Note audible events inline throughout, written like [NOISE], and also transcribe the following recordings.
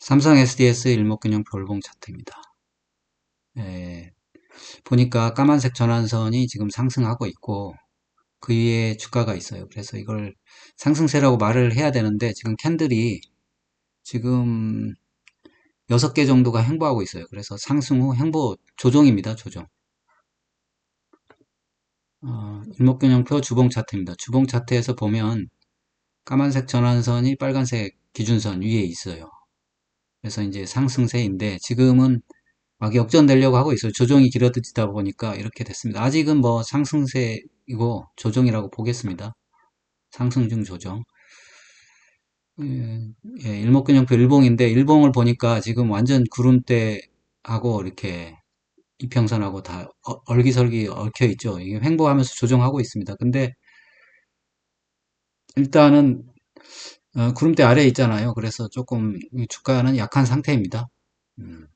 삼성 SDS 일목균형 별봉 차트입니다. 예, 보니까 까만색 전환선이 지금 상승하고 있고 그 위에 주가가 있어요. 그래서 이걸 상승세라고 말을 해야 되는데 지금 캔들이 지금 6개 정도가 횡보하고 있어요. 그래서 상승 후 횡보 조정입니다. 조정. 어, 일목균형표 주봉 차트입니다. 주봉 차트에서 보면 까만색 전환선이 빨간색 기준선 위에 있어요. 그래서 이제 상승세인데 지금은 막 역전되려고 하고 있어요. 조정이 길어지다 보니까 이렇게 됐습니다. 아직은 뭐 상승세이고 조정이라고 보겠습니다. 상승 중 조정. 예, 예, 일목균형표 일봉인데 일봉을 보니까 지금 완전 구름대하고 이렇게 이평선하고 다 어, 얼기설기 얽혀 있죠. 이게 횡보하면서 조정하고 있습니다. 근데 일단은 어, 구름대 아래에 있잖아요. 그래서 조금 주가는 약한 상태입니다. 음.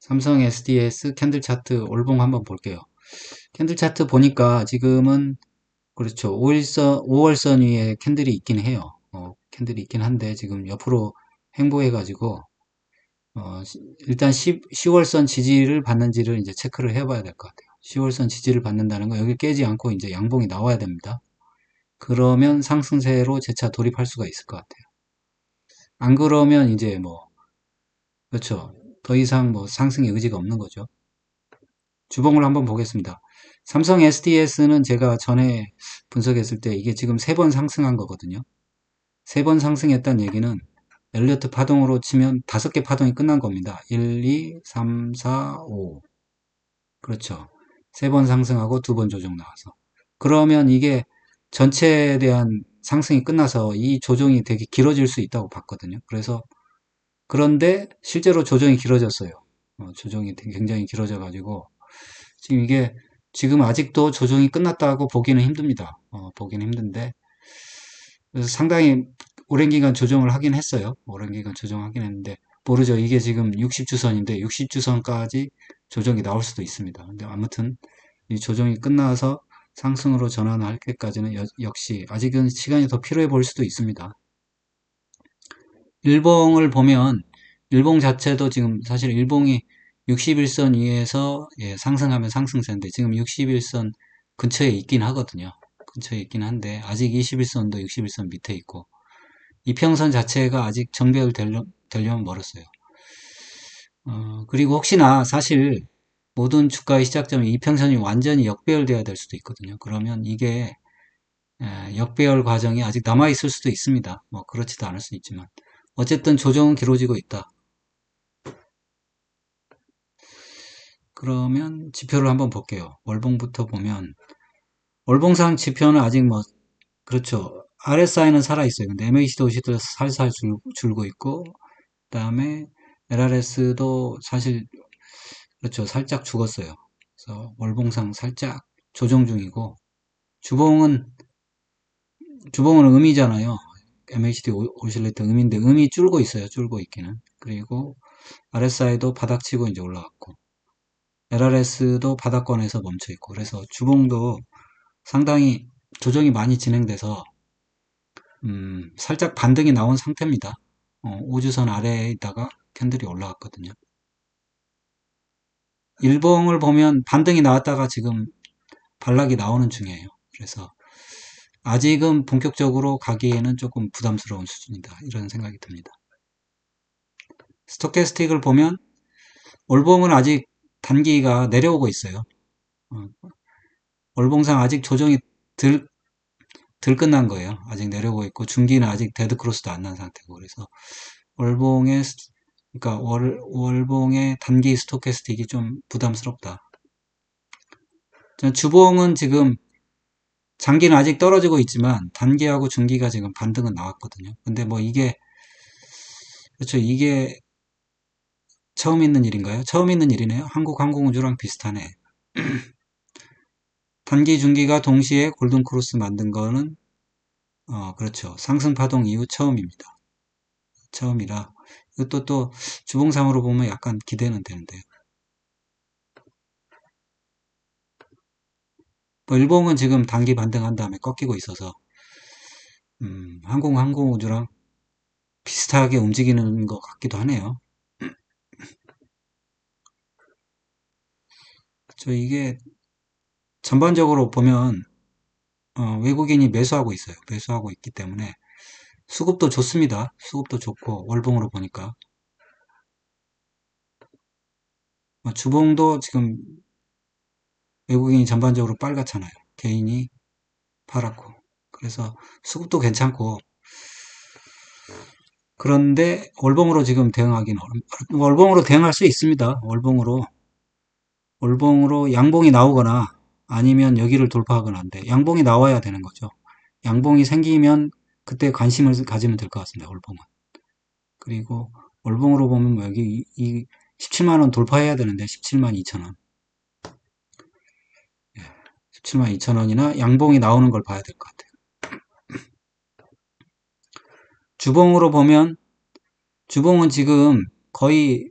삼성 SDS 캔들 차트 올봉 한번 볼게요. 캔들 차트 보니까 지금은 그렇죠. 5일선, 5월선 위에 캔들이 있긴 해요. 어, 캔들이 있긴 한데 지금 옆으로 행보해가지고 어, 일단 10, 10월선 지지를 받는지를 이제 체크를 해봐야 될 것 같아요. 10월선 지지를 받는다는 거 여기 깨지 않고 이제 양봉이 나와야 됩니다. 그러면 상승세로 재차 돌입할 수가 있을 것 같아요. 안 그러면 이제 뭐 그렇죠. 더 이상 뭐 상승의 의지가 없는 거죠. 주봉을 한번 보겠습니다. 삼성 SDS는 제가 전에 분석했을 때 이게 지금 세 번 상승한 거거든요. 세 번 상승했다는 얘기는 엘리어트 파동으로 치면 다섯 개 파동이 끝난 겁니다. 1, 2, 3, 4, 5. 그렇죠. 세 번 상승하고 두 번 조정 나와서. 그러면 이게 전체에 대한 상승이 끝나서 이 조정이 되게 길어질 수 있다고 봤거든요. 그래서 그런데 실제로 조정이 길어졌어요. 어, 조정이 굉장히 길어져 가지고 지금 이게 지금 아직도 조정이 끝났다고 보기는 힘듭니다. 어, 보기는 힘든데 그래서 상당히 오랜 기간 조정을 하긴 했어요. 오랜 기간 조정하긴 했는데 모르죠. 이게 지금 60주선인데 60주선까지 조정이 나올 수도 있습니다. 근데 아무튼 이 조정이 끝나서 상승으로 전환할 때까지는 여, 역시 아직은 시간이 더 필요해 보일 수도 있습니다. 일봉을 보면 일봉 자체도 지금 사실 일봉이 61선 위에서 예, 상승하면 상승세인데 지금 61선 근처에 있긴 하거든요. 근처에 있긴 한데 아직 21선도 61선 밑에 있고 이평선 자체가 아직 정배열 되려, 되려면 멀었어요. 어, 그리고 혹시나 사실 모든 주가의 시작점이 이평선이 완전히 역배열돼야 될 수도 있거든요. 그러면 이게 예, 역배열 과정이 아직 남아 있을 수도 있습니다. 뭐 그렇지도 않을 수 있지만 어쨌든 조정은 길어지고 있다. 그러면 지표를 한번 볼게요. 월봉부터 보면 월봉상 지표는 아직 뭐 그렇죠. RSI는 살아있어요. 근데 MACD, OC도 살살 줄, 줄고 있고 그 다음에 LRS도 사실 그렇죠. 살짝 죽었어요. 그래서 월봉상 살짝 조정 중이고 주봉은 주봉은 음이잖아요. MACD 오실레이터 음인데 음이 줄고 있어요. 줄고 있기는. 그리고 RSI도 바닥치고 이제 올라갔고 LRS도 바닥권에서 멈춰 있고 그래서 주봉도 상당히 조정이 많이 진행돼서 음, 살짝 반등이 나온 상태입니다. 어, 5주선 아래에 있다가 캔들이 올라갔거든요. 일봉을 보면 반등이 나왔다가 지금 반락이 나오는 중이에요. 그래서 아직은 본격적으로 가기에는 조금 부담스러운 수준이다. 이런 생각이 듭니다. 스토캐스틱을 보면 월봉은 아직 단기가 내려오고 있어요. 어, 월봉상 아직 조정이 덜, 덜 끝난 거예요. 아직 내려오고 있고 중기는 아직 데드크로스도 안 난 상태고 그래서 월봉의 그러니까 월, 월봉의 단기 스토캐스틱이 좀 부담스럽다. 주봉은 지금 장기는 아직 떨어지고 있지만 단기하고 중기가 지금 반등은 나왔거든요. 근데 뭐 이게 그렇죠. 이게 처음 있는 일인가요? 처음 있는 일이네요. 한국 항공우주랑 비슷하네. [CLEARS THROAT] 단기 중기가 동시에 골든 크로스 만든 거는 어 그렇죠. 상승 파동 이후 처음입니다. 처음이라 이것도 또 주봉상으로 보면 약간 기대는 되는데요. 뭐 일봉은 지금 단기 반등한 다음에 꺾이고 있어서 음, 항공 항공우주랑 비슷하게 움직이는 것 같기도 하네요. 저 이게 전반적으로 보면 어, 외국인이 매수하고 있어요. 매수하고 있기 때문에 수급도 좋습니다. 수급도 좋고 월봉으로 보니까 어, 주봉도 지금 외국인이 전반적으로 빨갛잖아요. 개인이 파랗고 그래서 수급도 괜찮고 그런데 월봉으로 지금 대응하기는 월봉으로 대응할 수 있습니다. 월봉으로 월봉으로 양봉이 나오거나 아니면 여기를 돌파하거나 한데 양봉이 나와야 되는 거죠. 양봉이 생기면 그때 관심을 가지면 될 것 같습니다. 월봉은. 그리고 월봉으로 보면 뭐 여기 이, 이 17만 원 돌파해야 되는데 17만 2천 원. 17만 2천 원이나 양봉이 나오는 걸 봐야 될 것 같아요. [CLEARS THROAT] 주봉으로 보면 주봉은 지금 거의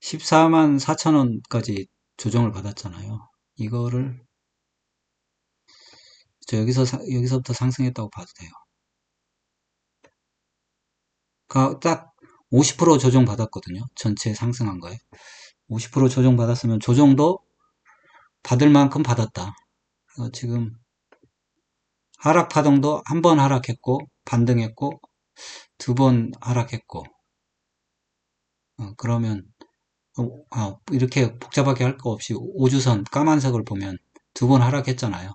14만 4천 원까지 조정을 받았잖아요. 이거를 저 여기서 사- 여기서부터 상승했다고 봐도 돼요. 그딱50% 조정 받았거든요. 전체 상승한 거에 50% 조정 받았으면 조정도 받을 만큼 받았다. 어, 지금 하락 파동도 한 번 하락했고 반등했고 두 번 하락했고 어, 그러면 어, 아, 이렇게 복잡하게 할 거 없이 오주선 까만색을 보면 두 번 하락했잖아요.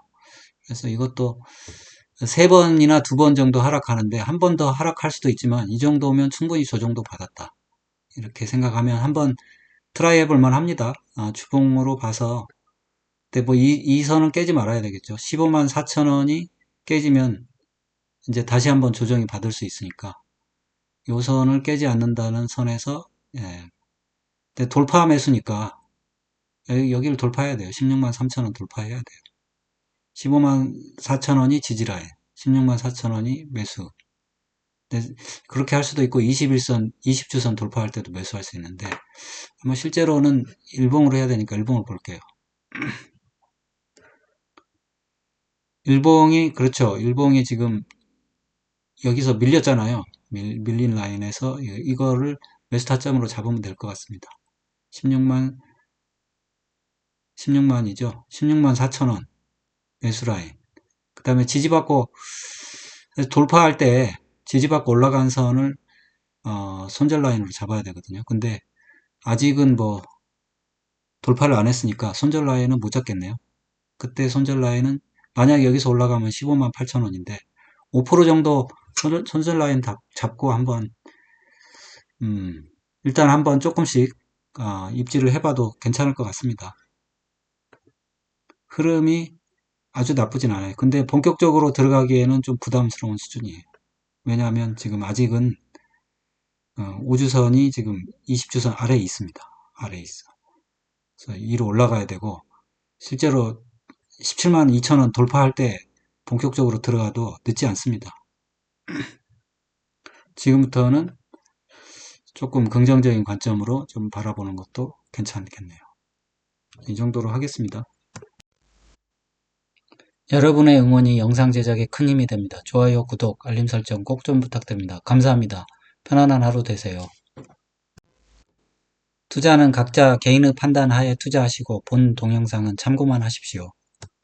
그래서 이것도 세 번이나 두 번 정도 하락하는데 한 번 더 하락할 수도 있지만 이 정도면 충분히 저 정도 받았다. 이렇게 생각하면 한번 트라이 해볼 만 합니다. 아, 주봉으로 봐서 근데 뭐 이, 이 선은 깨지 말아야 되겠죠. 15만 4천 원이 깨지면 이제 다시 한번 조정이 받을 수 있으니까 요 선을 깨지 않는다는 선에서 예. 근데 돌파 매수니까 여기, 여기를 돌파해야 돼요. 16만 3천 원 돌파해야 돼요. 15만 4천 원이 지지라인, 16만 4천 원이 매수. 그렇게 할 수도 있고 21선, 20주선 돌파할 때도 매수할 수 있는데 아마 실제로는 일봉으로 해야 되니까 일봉을 볼게요. [CLEARS THROAT] 일봉이 그렇죠. 일봉이 지금 여기서 밀렸잖아요. 밀, 밀린 라인에서 이- 이거를 매수 타점으로 잡으면 될 것 같습니다. 16만 16만이죠. 16만 4천 원 매수 라인. 그 다음에 지지받고 돌파할 때 지지받고 올라간 선을 어, 손절 라인으로 잡아야 되거든요. 근데 아직은 뭐 돌파를 안 했으니까 손절 라인은 못 잡겠네요. 그때 손절 라인은 만약 여기서 올라가면 15만 8천 원인데 5% 정도 손절, 손절 라인 다- 잡고 한번 음, 일단 한번 조금씩 아, 입지를 해봐도 괜찮을 것 같습니다. 흐름이 아주 나쁘진 않아요. 근데 본격적으로 들어가기에는 좀 부담스러운 수준이에요. 왜냐하면 지금 아직은 어, 5주선이 지금 20주선 아래에 있습니다. 아래에 있어. 그래서 위로 올라가야 되고 실제로 17만 2천 원 돌파할 때 본격적으로 들어가도 늦지 않습니다. [CLEARS THROAT] 지금부터는 조금 긍정적인 관점으로 좀 바라보는 것도 괜찮겠네요. 이 정도로 하겠습니다. 여러분의 응원이 영상 제작에 큰 힘이 됩니다. 좋아요, 구독, 알림 설정 꼭 좀 부탁드립니다. 감사합니다. 편안한 하루 되세요. 투자는 각자 개인의 판단 하에 투자하시고 본 동영상은 참고만 하십시오.